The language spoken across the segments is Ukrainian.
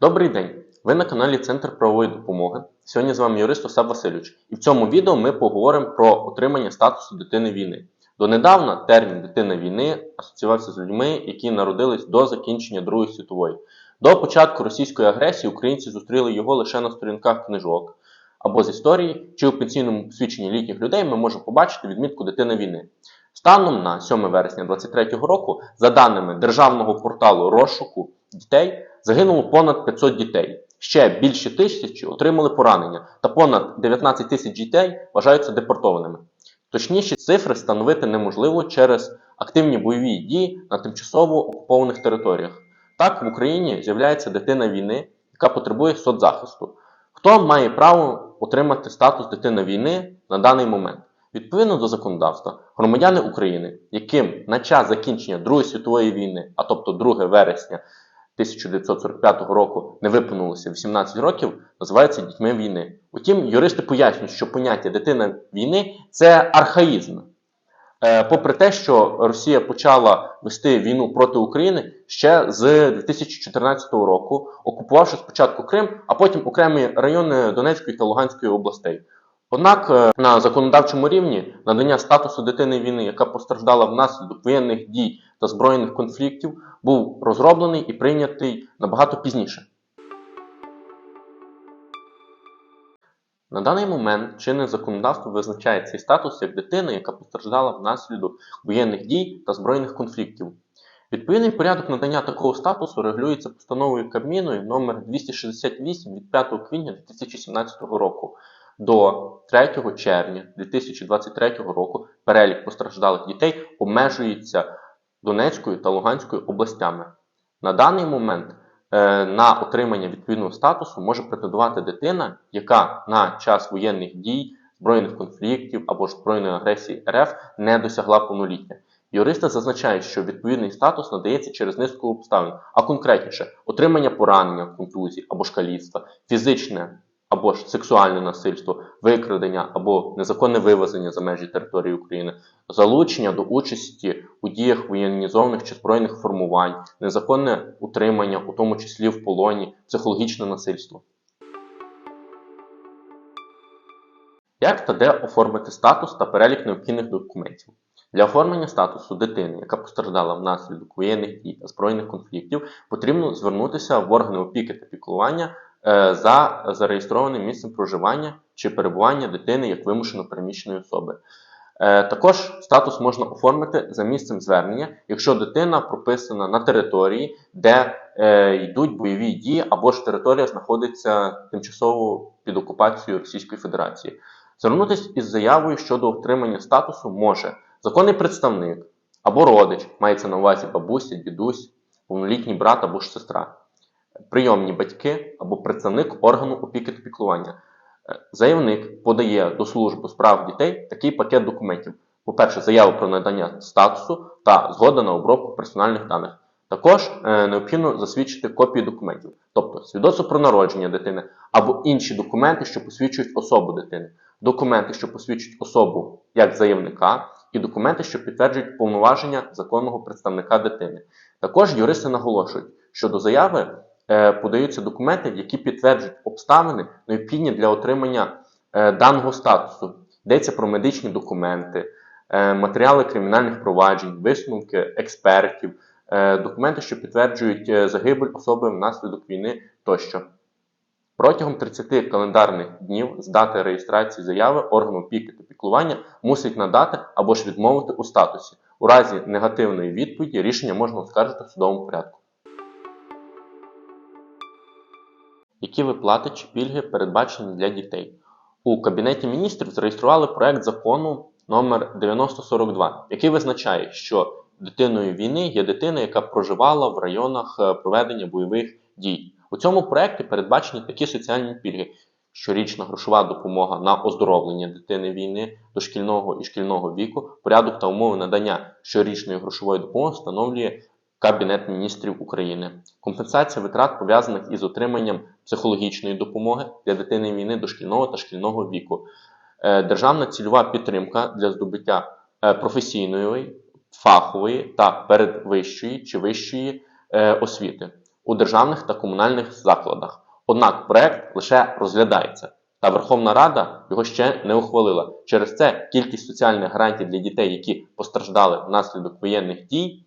Добрий день! Ви на каналі Центр правової допомоги. Сьогодні з вами юрист Осап Васильович. І в цьому відео ми поговоримо про отримання статусу дитини війни. Донедавна термін дитина війни асоціювався з людьми, які народились до закінчення Другої світової. До початку російської агресії українці зустріли його лише на сторінках книжок або з історії, чи у пенсійному посвідченні літніх людей ми можемо побачити відмітку дитина війни. Станом на 7 вересня 2023 року, за даними державного порталу розшуку дітей, загинуло понад 500 дітей. Ще більше тисячі отримали поранення, та понад 19 тисяч дітей вважаються депортованими. Точніші цифри встановити неможливо через активні бойові дії на тимчасово окупованих територіях. Так, в Україні з'являється дитина війни, яка потребує соцзахисту. Хто має право отримати статус дитина війни на даний момент? Відповідно до законодавства, громадяни України, яким на час закінчення Другої світової війни, а тобто 2 вересня 1945 року не виповнилося 18 років, називаються дітьми війни. Утім, юристи пояснюють, що поняття дитина війни це архаїзм. Е, Попри те, що Росія почала вести війну проти України ще з 2014 року, окупувавши спочатку Крим, а потім окремі райони Донецької та Луганської областей. Однак е, на законодавчому рівні надання статусу дитини війни, яка постраждала внаслідок воєнних дій та збройних конфліктів, був розроблений і прийнятий набагато пізніше. На даний момент чинне законодавство визначає цей статус як дитина, яка постраждала внаслідок воєнних дій та збройних конфліктів. Відповідний порядок надання такого статусу регулюється постановою Кабміну номер 268 від 5 квітня 2017 року. До 3 червня 2023 року перелік постраждалих дітей обмежується Донецькою та Луганською областями. На даний момент е, на отримання відповідного статусу може претендувати дитина, яка на час воєнних дій, збройних конфліктів або ж збройної агресії РФ не досягла повноліття. Юристи зазначають, що відповідний статус надається через низку обставин, а конкретніше отримання поранення, контузії або шкаліцтва, фізичне або ж сексуальне насильство, викрадення або незаконне вивезення за межі території України, залучення до участі у діях воєнізованих чи збройних формувань, незаконне утримання, у тому числі в полоні, психологічне насильство. Як та де оформити статус та перелік необхідних документів? Для оформлення статусу дитини, яка постраждала внаслідок воєнних дій та збройних конфліктів, потрібно звернутися в органи опіки та піклування за зареєстрованим місцем проживання чи перебування дитини як вимушено переміщеної особи. Е, Також статус можна оформити за місцем звернення, якщо дитина прописана на території, де е, йдуть бойові дії, або ж територія знаходиться тимчасово під окупацією Російської Федерації. Звернутися із заявою щодо отримання статусу може законний представник або родич, мається на увазі бабуся, дідусь, повнолітній брат або ж сестра, прийомні батьки або представник органу опіки та піклування. Е, Заявник подає до служби справ дітей такий пакет документів. По-перше, заяву про надання статусу та згода на обробку персональних даних. Також е, необхідно засвідчити копії документів, тобто свідоцтво про народження дитини або інші документи, що посвідчують особу дитини, документи, що посвідчують особу як заявника, і документи, що підтверджують повноваження законного представника дитини. Також юристи наголошують, що до заяви подаються документи, які підтверджують обставини, необхідні для отримання е, даного статусу. Йдеться про медичні документи, е, матеріали кримінальних проваджень, висновки експертів, е, документи, що підтверджують е, загибель особи внаслідок війни тощо. Протягом 30 календарних днів з дати реєстрації заяви орган опіки та піклування мусить надати або ж відмовити у статусі. У разі негативної відповіді рішення можна оскаржити в судовому порядку. Які виплати чи пільги передбачені для дітей? У Кабінеті міністрів зареєстрували проект закону номер 9042, який визначає, що дитиною війни є дитина, яка проживала в районах е, проведення бойових дій. У цьому проекті передбачені такі соціальні пільги: щорічна грошова допомога на оздоровлення дитини війни дошкільного і шкільного віку, порядок та умови надання щорічної грошової допомоги встановлює Кабінет міністрів України. Компенсація витрат пов'язаних із отриманням психологічної допомоги для дитини війни дошкільного та шкільного віку. Е, Державна цільова підтримка для здобуття е, професійної, фахової та передвищої чи вищої е, освіти. у державних та комунальних закладах. Однак проект лише розглядається, та Верховна Рада його ще не ухвалила. Через це кількість соціальних гарантій для дітей, які постраждали внаслідок воєнних дій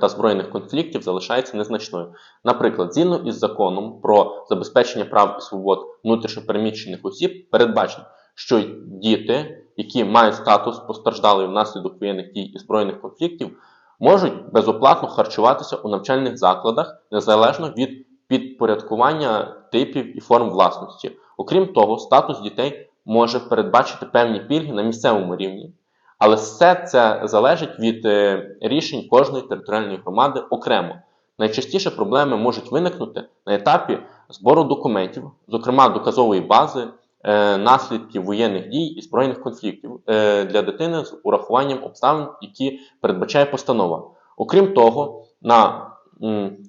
та збройних конфліктів, залишається незначною. Наприклад, згідно із законом про забезпечення прав і свобод внутрішньопереміщених осіб, передбачено, що діти, які мають статус постраждалої внаслідок воєнних дій і збройних конфліктів, можуть безоплатно харчуватися у навчальних закладах незалежно від підпорядкування типів і форм власності. Окрім того, статус дітей може передбачити певні пільги на місцевому рівні, але все це залежить від е, рішень кожної територіальної громади окремо. Найчастіше проблеми можуть виникнути на етапі збору документів, зокрема доказової бази, е, наслідків воєнних дій і збройних конфліктів е, для дитини з урахуванням обставин, які передбачає постанова. Окрім того, на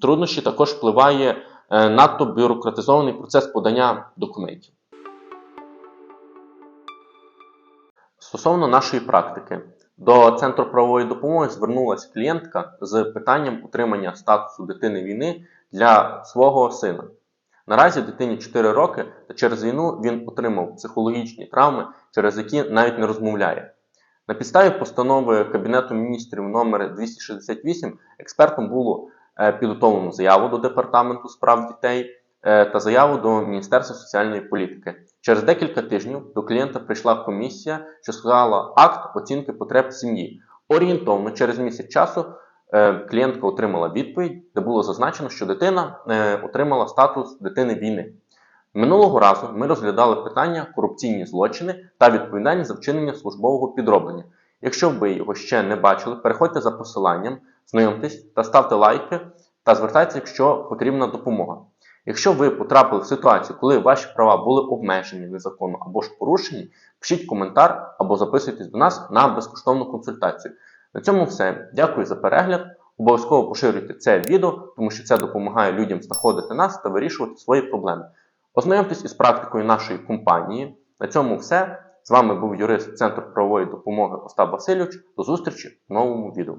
труднощі також впливає надто бюрократизований процес подання документів. Стосовно нашої практики, до Центру правової допомоги звернулася клієнтка з питанням утримання статусу дитини війни для свого сина. Наразі дитині 4 роки, та через війну він отримав психологічні травми, через які навіть не розмовляє. На підставі постанови Кабінету міністрів номер 268 експертом було е, підготовлено заяву до Департаменту справ дітей та заяву до Міністерства соціальної політики. Через декілька тижнів до клієнта прийшла комісія, що склала акт оцінки потреб сім'ї. Орієнтовно через місяць часу е, клієнтка отримала відповідь, де було зазначено, що дитина е, отримала статус дитини війни. Минулого разу ми розглядали питання корупційні злочини та відповідальність за вчинення службового підроблення. Якщо ви його ще не бачили, переходьте за посиланням, знайомтесь та ставте лайки та звертайтеся, якщо потрібна допомога. Якщо ви потрапили в ситуацію, коли ваші права були обмежені незаконно або ж порушені, пишіть коментар або записуйтесь до нас на безкоштовну консультацію. На цьому все. Дякую за перегляд. Обов'язково поширюйте це відео, тому що це допомагає людям знаходити нас та вирішувати свої проблеми. Ознайомтесь із практикою нашої компанії. На цьому все. З вами був юрист Центру правової допомоги Остап Васильович. До зустрічі в новому відео.